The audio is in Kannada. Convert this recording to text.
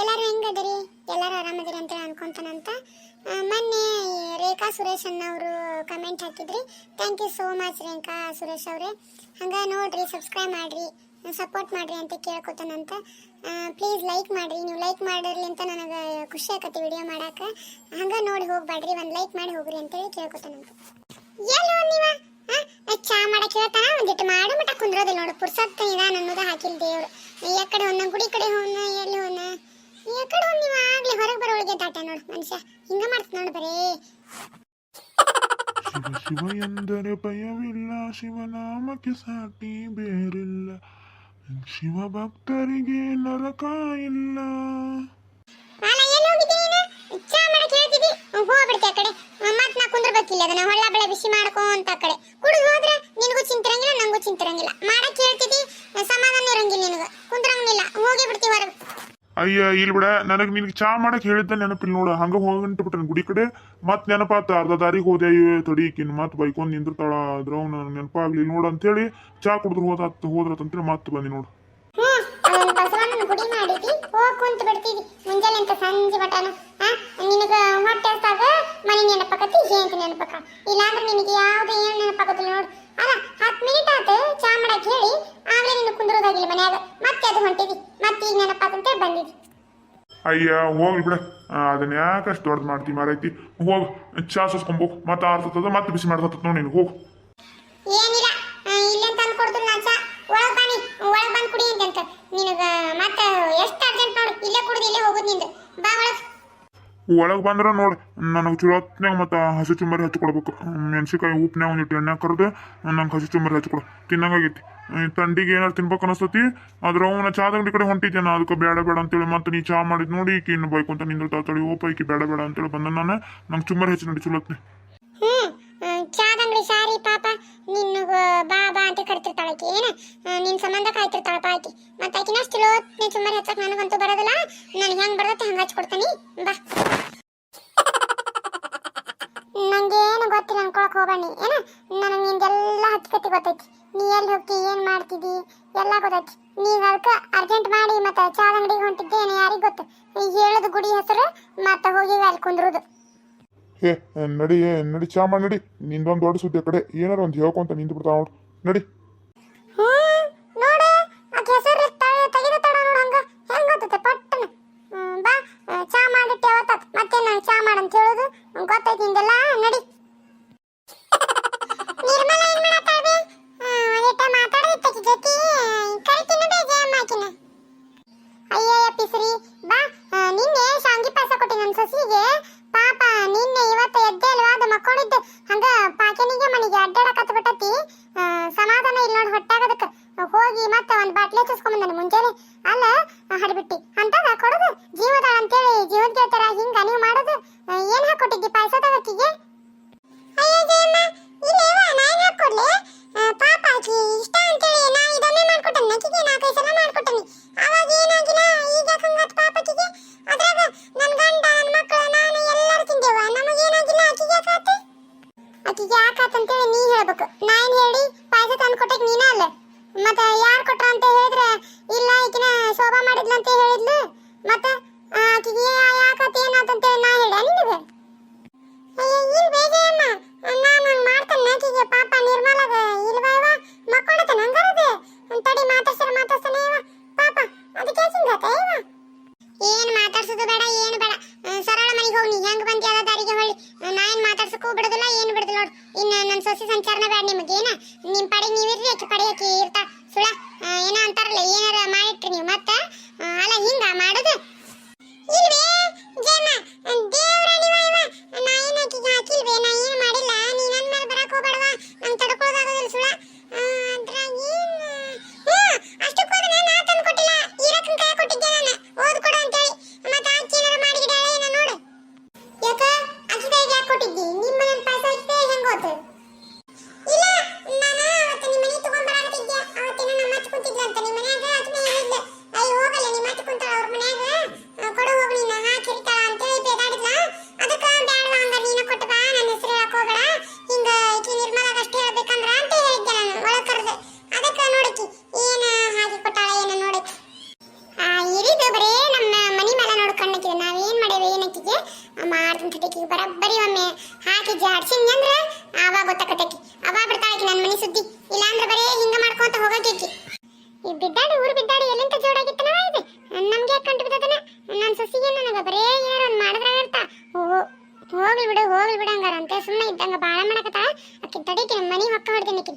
ಎಲ್ಲರೂ ಹೆಂಗದಿರಿ? ಎಲ್ಲರೂ ಆರಾಮದಿರಿ ಅಂತ ಅನ್ಕೊಂತಾನಂತ. ಮೊನ್ನೆ ರೇಖಾ ಸುರೇಶ್ ಅವರು ಕಮೆಂಟ್ ಹಾಕಿದ್ರಿ. Thank you so much Rekha Suresh ಅವರೇ. ಹಂಗೆ ನೋಡ್ರಿ ಸಬ್ಸ್ಕ್ರೈಬ್ ಮಾಡಿರಿ ಸಪೋರ್ಟ್ ಮಾಡಿರಿ ಅಂತ ಕೇಳ್ಕೊತಾನಂತ. ಪ್ಲೀಸ್ ಲೈಕ್ ಮಾಡಿರಿ. ನೀವು ಲೈಕ್ ಮಾಡಿರ್ಲಿಂತ ನನಗೆ ಖುಷಿ ಆಕತಿ ವಿಡಿಯೋ ಮಾಡಕ್ಕೆ ಹಂಗೆ ನೋಡಿ ಹೋಗ್ಬೇಡ್ರಿ ಒಂದು ಲೈಕ್ ಮಾಡಿ ಹೋಗ್ರಿ ಅಂತೇಳಿ ಕೇಳ್ಕೊತಾನಂತ. ಎಲ್ಲೋ ನೀವ? ಚಾ ಮಾಡಕ್ಕೆ ಹೇಳ್ತಾನ? ಒಂದಿಟ್ಟು ಮಾಡು ಮಟ್ಟ ಕುಂದ್ರೋದಿಲ್ಲ ನೋಡು. ಪುರ್ಸತ್ತ ನಿಧಾನ ಅನ್ನೋದು ಹಾಕಿಲ್ ದೇವ್ರು. ಈ ಕಡೆ ಒಂದೊಂದು ಗುಡಿ ಕಡೆ ಹೋನ ಎಲ್ಲಿ ಮನುಷ್ಯ ಹಿಂಗ ಮಾಡ್ತ ನೋಡು ಬರೇ. ಶಿವ ಶಿವ ಎಂದರೆ ಭಯವಿಲ್ಲ ಶಿವನಾಮಕ್ಕೆ ಸಾಟಿ ಬೇರಿಲ್ಲ. ಶಿವ ಭಕ್ತರಿಗೆ ನರಕ ಇಲ್ಲ. ಅಲ್ಲ ಎಲ್ಲಿ ಹೋಗಿದ್ದೀನಿ ನೀನು? ಚಾ ಮಾಡಕ್ ಹೇಳ್ತಿದ್ದಿ ಹೋಗ್ಬಿಡ್ತಿ ಆ ಕಡೆ. ಮತ್ ನಾ ಕುಂದ್ರಬೇಕಿಲ್ಲ ಅದನ್ನ ಹೊಳ್ಳ ಬೆಳೆ ಬಿಸಿ ಮಾಡ್ಕೊಂತ ಆ ಕಡೆ ಕುಡಿದು ಹೋದ್ರೆ ನಿನಗೂ ಚಿಂತಿರಂಗಿಲ್ಲ ನಂಗೂ ಚಿಂತಿರಂಗಿಲ್ಲ ಮಾಡಕ್ ಹೇಳ್ತಿದ್ದಿ ಸಮಾಧಾನ ಇರಂಗಿಲ್ಲ ನಿನಗ ಕುಂದ್ರಂಗಿಲ್ಲ ಹೋಗಿ ಬಿಡ್ತಿ ಹೊರಗೆ ಅಯ್ಯ ಇಲ್ಲಿ ಬಿಡ, ನನಗೆ ನಿನಗೆ ಚಾ ಮಾಡಕ್ ಹೇಳಿದ್ದ ನೆನಪಿಲ್ಲ ನೋಡು. ಹಂಗ ಹೋಗಂಟು ಬಿಟ್ಟನ ಗುಡಿ ಕಡೆ. ಮತ್ ನೆನಪಾತ, ಅರ್ಧ ದಾರಿಗೆ ಹೋದೆ, ಅಯ್ಯೋ ತಡೀಕಿನ್ ಮತ್ ಬೈಕೊಂಡ್ ನಿಂದಿರ್ತಾಳ. ಅದ್ರ ನೆನಪಾಗ್ಲಿ ನೋಡು ಅಂತೇಳಿ ಚಾ ಕುಡಿದ್ರು ಹೋದ ಹೋದ್ರತಂತೇಳಿ ಮತ್ ಬಂದಿ ನೋಡು. ಇಲ್ಲಾಂದ್ರೆ ನಿನಗೆ ಏನು ನೋಡು. ಮಿನಿಟ್ ಆತು ಚಾ ಮಾಡಕ್ ಹೇಳಿ. ಆಗ್ಲೇ ನಿನ್ನ ಕುಂದ್ರೋದಾಗಿಲ್ಲ ಮನ್ಯಾಗ. ಮತ್ತೆ ಅದು ಹೊಂಟಿದಿ. ಮತ್ತೆ ಈಗ ನೆನಪಾಕಂತೇಳಿ ಬಂದಿದಿ ಅಯ್ಯ, ಹೋಗ್ಲಿ ಬಿಡ. ಅದನ್ನ ಯಾಕಷ್ಟು ದೊಡ್ಡದು ಮಾಡ್ತಿ ಮಾರೈತಿ? ಹೋಗು, ಚಾ ಸಸ್ಕೊಂಬೋಗ್ ಮತ್ತೆ ಆರ್ತದ ಮತ್ತೆ ಬಿಸಿ ಮಾಡ್ತದ ನೋಡಿ ನೀನು, ಹೋಗ್ ಏನಿಲ್ಲ ಆ, ಇಲ್ಲೇ ತಂದು ಕೊಡ್ತೀನಿ ನಾ ಚಾ ಒಳಗ್ ಬನ್ನಿ ಒಳಗ್ ಬಂದ್ ಕುಡಿ ಅಂತ ನಿನಗ ಮತ್ತೆ ಎಷ್ಟು ಅರ್ಜೆಂಟ್ ನೋಡು ಇಲ್ಲೇ ಕುಡ್ದು ಇಲ್ಲೇ ಹೋಗುದು ನಿಂದು ಬಾ ಒಳಗ್ ಒಳಗೆ ಬಂದ್ರೆ ನೋಡಿ ನನಗೆ ಚುಳತ್ನಾಗ ಮತ್ತು ಹಸಿ ಚುಂಬರಿ ಹಚ್ಕೊಡ್ಬೇಕು ಮೆಣಸಿಕಾಯಿ ಉಪ್ಪನ್ಯಾಗ ಒಂದಿಟ್ಟು ಎಣ್ಣೆ ಕರೆದು ನಂಗೆ ಹಸಿ ಚುಂಬರಿ ಹಚ್ಕೊಡು ತಿನ್ನಂಗಾಗೈತಿ ತಂಡಿಗೆ ಏನಾರು ತಿನ್ಬೇಕು ಅನಿಸ್ತತಿ ಆದ್ರೆ ಅವನ ಚಾದ ಅಂಗಡಿ ಕಡೆ ಹೊಂಟಿದ್ದೆ ಅದಕ್ಕೆ ಬೇಡ ಬೇಡ ಅಂತೇಳಿ ಮತ್ತೆ ನೀ ಚಾ ಮಾಡಿದ್ ನೋಡಿ ಈಕಿ ಇನ್ನು ನಿಂದ ನಿಂದಿರ್ತಾ ತಳಿ ಓಪ ಈಕಿ ಬೇಡ ಬೇಡ ಅಂತೇಳಿ ಬಂದ ನಾನು. ನಂಗೆ ಚುಂಬರಿ ಹಚ್ಚಿ ನೋಡಿ ಚುಲತ್ನೆ ಹ್ಮ್ ಚಾದಂಗಡಿ ಸಾರಿ ಪಾಪ ನಿನ್ನ ಬಾ ಬಾ ಅಂತ ಕರ್ತಿರ್ತಾಳ ಏನ ಆ, ನಿನ್ ಸಂಬಂಧ ಕಾಯ್ತಿರ್ತಾಳ ಆಕಿ. ಏನ ನನಗೆ ನಿಂದೆಲ್ಲ ಹಚ್ಕತಿ ಗೊತ್ತೈತಿ ನೀ ಎಲ್ಲಿ ಹೋಗ್ತಿ, ಏನು ಮಾಡ್ತಿದ್ದಿ, ಎಲ್ಲ ಗೊತ್ತೈತಿ ನೀವು ಅದಕ್ಕ ಅರ್ಜೆಂಟ್ ಮಾಡಿ ಮತ್ತೆ ಚಾದ ಅಂಗಡಿಗೆ ಹೊಂಟಿದ್ದೇನೆ ಯಾರಿಗೆ ಗೊತ್ತು. ಹೇಳೋದು ಗುಡಿ ಹೆಸರು, ಮತ್ತೆ ಹೋಗಿ ಅಲ್ಲಿ ಕುಂದ್ರುದು. ಹೇ ನಡಿ ನಡಿ ಚಾ ಮಾಡಿ ನಡಿ. ನಿಂದೊಂದು ದೊಡ್ಡ ಸುದ್ದಿ ಕಡೆ. ಏನಾರ ಒಂದು ಹೇಳ್ಕೊಂತ ನಿಂತು ಬಿಡ್ತಾವ ನೋಡು. ನಡಿ. ಸೊಸಿಗೆ ಪಾಪ, ನಿನ್ನೆ ಇವತ್ತು ಎದ್ದೆ ಅಲ್ವಾ? ಅದು ಮಕ್ಕೊಂಡಿದ್ದು. ಹಂಗ ಪಾಕೆನಿಗೆ ಮನೆಗೆ ಅಡ್ಡಾಡಕತ್ತ ಬಿಟ್ಟತಿ ಸಮಾಧಾನ ಇಲ್ಲ ನೋಡಿ ಹೊಟ್ಟಾಗದಕ್ಕ. ಹೋಗಿ ಮತ್ತೆ ಒಂದ್ ಬಾಟ್ಲಿ ಹಚ್ಚಿಸ್ಕೊಂಬಂದಾನೆ ಮುಂಜಾನೆ. ಅಲ್ಲ ಹಡ್ಬಿಟ್ಟಿ, ಅಂತದ ಕೊಡೋದು? ಜೀವದಾಳ ಅಂತೇಳಿ ಜೀವದ ಗೆಳತರ ಹಿಂಗ ನೀವು ಮಾಡೋದು? ಆಕಿಗೆ ಯಾಕಾತ ಅಂತೇಳಿ ನೀ ಹೇಳ್ಬೇಕು. ನಾ ಏನ್ ಹೇಳಿ? ಪಾಯಸ ತಂದು ಕೊಟ್ಟಕ್ ನೀನ ಅಲ್ಲ? ಮತ್ತೆ ಯಾರು ಕೊಟ್ರ ಅಂತ ಹೇಳಿದ್ರೆ, ಇಲ್ಲ, ಈಕಿನ ಶೋಭಾ ಮಾಡಿದ್ಲ ಅಂತ ಹೇಳಿದ್ಲು. ಮತ್ತೆ ಆಕಿಗೆ ಯಾಕಾತ ಏನಾತ ಅಂತೇಳಿ ನಾ ಹೇಳ ನಿನಗೆ? ಅಯ್ಯ ಇಲ್ ಬೇಜಯಮ್ಮ ನಾನು ಹಂಗ್ ಮಾಡ್ತಾನೆ. ಆಕಿಗೆ ಪಾಪ ನಿರ್ಮಲಾಗ ಇಲ್ವಾ ಏನ್ ಮಾತಾಡ್ಸಕ್ಕೂ ಬಿಡುದಿಲ್ಲ ಏನು ಬಿಡುದಿಲ್ಲ ನೋಡು ಇನ್ನ ನನ್ನ ಸೊಸೆ ಸಂಚಾರನ ಬೇಡ ನಿಮಗೆ ಏನ ನಿಮ್ ಪಡೆ ನೀವಿರ್ರಿ ಆಕಿ ಪಡೆ ಆಕಿ ಇರ್ತಾ ಸುಳ ಆ, ಏನೋ ಅಂತಾರಲ್ಲ ಏನಾರ ಮಾಡಿಟ್ರಿ ನೀವು ಮತ್ತೆ ಆ, ಅಲ್ಲ ಜಾಡ್ಸಿನಿ ಅಂದ್ರ ಆವಾಗ ಗೊತ್ತಾಕತೈತಿ. ಅವಾಗ ಬಿಡ್ತಾಳಕಿ ನನ್ನ ಮನಿ ಸುದ್ದಿ. ಇಲ್ಲಾಂದ್ರ ಬರೇ ಹಿಂಗ ಮಾಡ್ಕೊಂತ ಹೋಗಕೇಕಿ ಈ ಬಿದ್ದಾಡಿ, ಊರು ಬಿದ್ದಾಡಿ ಎಲ್ಲಿಂದ ಜೋಡಾಗಿತ್ತನ ಇದು. ನಮ್ಗೆ ಯಾಕೆ ಕಂಡು ಬಿದ್ದದನ? ನನ್ನ ಸೊಸಿಗೆ ನನಗೆ ಬರೇ ಏನಾರ ಒಂದು ಮಾಡಿದ್ರೆ ಇರ್ತಾ ಹೋಗ್ಲಿ ಬಿಡು, ಹೋಗ್ಲಿ ಬಿಡಂಗಾರ ಹಂಗಾರ ಅಂತ ಸುಮ್ಮನೆ ಇದ್ದಂಗ ಬಾಳ ಮಾಡಕತ್ತಾಳ. ಅಕ್ಕಿ ತಡಿಕೆ ಮನಿ ಹೊಕ್ಕ ಹೊಡ್ತೀನಿ ಆಕಿ.